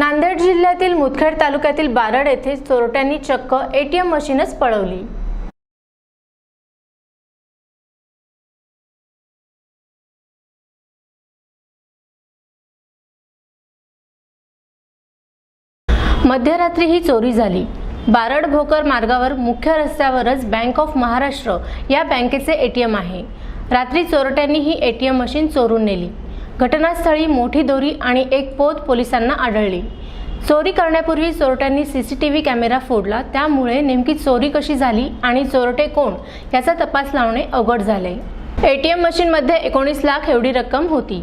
नांदेड जिल्ह्यातील मुदखेड तालुक्यातील बारड येथे चोरट्यांनी चक्क एटीएम मशीनच पळवली. मध्यरात्री ही चोरी झाली. बारड भोकर मार्गावर मुख्य रस्त्यावरच बँक ऑफ महाराष्ट्र या बँकेचे एटीएम आहे. रात्री चोरट्यांनी ही एटीएम मशीन चोरून नेली. घटनास्थळी मोठी दोरी आणि एक पोत पोलिसांना आढळली. चोरी करण्यापूर्वी चोरट्यांनी C C T V camera फोडला. त्यामुळे नेमकी चोरी कशी झाली आणि चोरटे कोण याचा तपास लावणे अवघड झाले. एटीएम मशीनमध्ये एकोणीस लाख एवढी रक्कम होती.